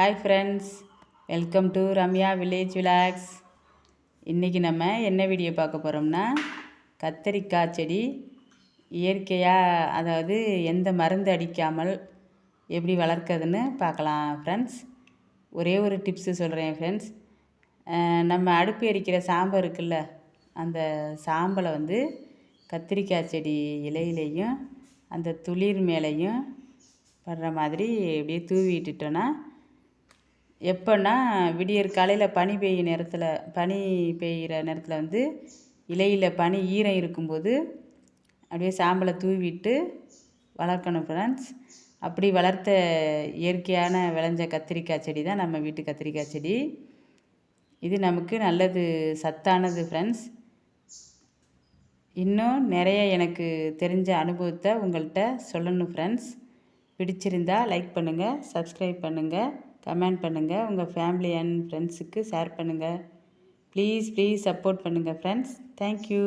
Hi friends welcome to Ramya village vlogs இன்றைக்கி நம்ம என்ன வீடியோ பார்க்க போகிறோம்னா கத்தரிக்காய் செடி இயற்கையாக அதாவது எந்த மருந்து அடிக்காமல் எப்படி வளர்க்குறதுன்னு பார்க்கலாம் ஃப்ரெண்ட்ஸ் ஒரே ஒரு டிப்ஸு சொல்கிறேன் ஃப்ரெண்ட்ஸ் நம்ம அடுப்பு எரிக்கிற சாம்பல் இருக்குல்ல அந்த சாம்பலை வந்து கத்திரிக்காய் செடி இலையிலையும் அந்த துளிர் மேலேயும் படுற மாதிரி இப்படியே தூவி விட்டுட்டோன்னா எப்போன்னா விடியற் காலையில் பனி பெய்ய நேரத்தில் பனி பெய்கிற நேரத்தில் வந்து இலையில் பனி ஈரம் இருக்கும்போது அப்படியே சாம்பலை தூவிட்டு வளர்க்கணும் ஃப்ரெண்ட்ஸ் அப்படி வளர்த்த இயற்கையான விளைஞ்ச கத்திரிக்காய் செடி தான் நம்ம வீட்டு கத்திரிக்காய் செடி. இது நமக்கு நல்லது சத்தானது ஃப்ரெண்ட்ஸ் இன்னும் நிறைய எனக்கு தெரிஞ்ச அனுபவத்தை உங்கள்கிட்ட சொல்லணும் ஃப்ரெண்ட்ஸ் பிடிச்சிருந்தா லைக் பண்ணுங்கள் சப்ஸ்கிரைப் பண்ணுங்கள் கமெண்ட் பண்ணுங்கள் உங்கள் ஃபேமிலி அண்ட் ஃப்ரெண்ட்ஸுக்கு ஷேர் பண்ணுங்கள் ப்ளீஸ் ப்ளீஸ் சப்போர்ட் பண்ணுங்கள் ஃப்ரெண்ட்ஸ் தேங்க்யூ